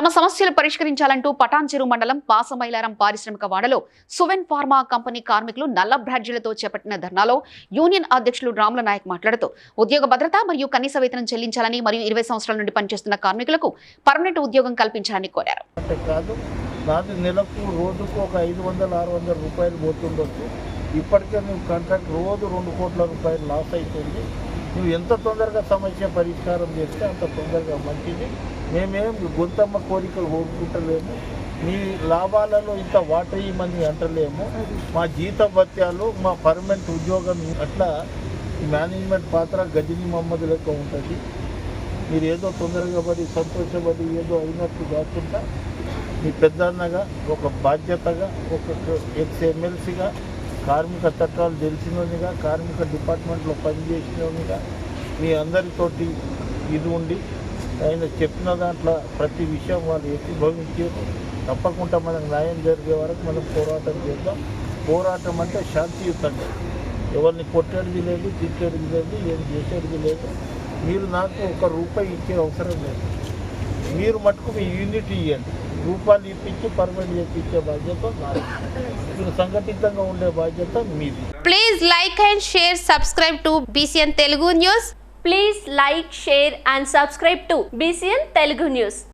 తమ సమస్యలు పరిష్కరించాలంటూ పటాన్చెరు మండలం పాసమైలారం పారిశ్రామిక వాడలో సువెన్ ఫార్మా కంపెనీ కార్మికులు నల్ల బ్రాడ్జీలతో చేపట్టిన ధర్నాలో యూనియన్ అధ్యక్షులు రాముల నాయక్ మాట్లాడుతూ ఉద్యోగ భద్రత మరియు కనీస వేతనం చెల్లించాలని మరియు ఇరవై సంవత్సరాల నుండి పనిచేస్తున్న కార్మికులకు పర్మనెంట్ ఉద్యోగం కల్పించాలని కోరారు. నెలకు రోజుకు ఒక ఐదు వందల ఆరు వందల రూపాయలు పోతుండొచ్చు. ఇప్పటికే మేము కాంట్రాక్ట్ రోజు రెండు కోట్ల రూపాయలు లాస్ అవుతుంది నువ్వు ఎంత తొందరగా సమస్య పరిష్కారం చేస్తే అంత తొందరగా మంచిది. మేమేం గొంతమ్మ కోరికలు కోరుకుంటలేము. మీ లాభాలలో ఇంత వాటర్ ఇవ్వమని అంటలేము. మా జీత భత్యాలు మా పర్మనెంట్ ఉద్యోగం అట్లా మేనేజ్మెంట్ పాత్ర గజని మహమ్మద్ లెక్క ఉంటుంది. మీరు ఏదో తొందరగా పడి సంతోషపడి ఏదో అయినట్టు కాకుండా మీ పెద్దన్నగా ఒక బాధ్యతగా ఒక ఎక్స్ ఎమ్మెల్సీగా కార్మిక చట్టాలు తెలిసినోనిగా కార్మిక డిపార్ట్మెంట్లో పనిచేసినోనిగా మీ అందరితోటి ఇది ఉండి ఆయన చెప్పిన దాంట్లో ప్రతి విషయం వాళ్ళు ఏకీభవించారు తప్పకుండా మనకు న్యాయం జరిగే వరకు మనం పోరాటం చేద్దాం. పోరాటం అంటే శాంతియుతంగా ఎవరిని కొట్టేది లేదు తిట్టేది లేదు ఏం చేసేది లేదు. మీరు నాకు ఒక రూపాయి ఇచ్చే అవసరం లేదు. మీరు మటుకు మీ యూనిట్ ఇవ్వండి రూపాయలు ఇప్పించి పర్మనెంట్ చేపించే బాధ్యత నాది మీరు సంఘటితంగా ఉండే బాధ్యత మీది Please like and share, subscribe to BCN Telugu News. Please like, share and subscribe to BCN Telugu News.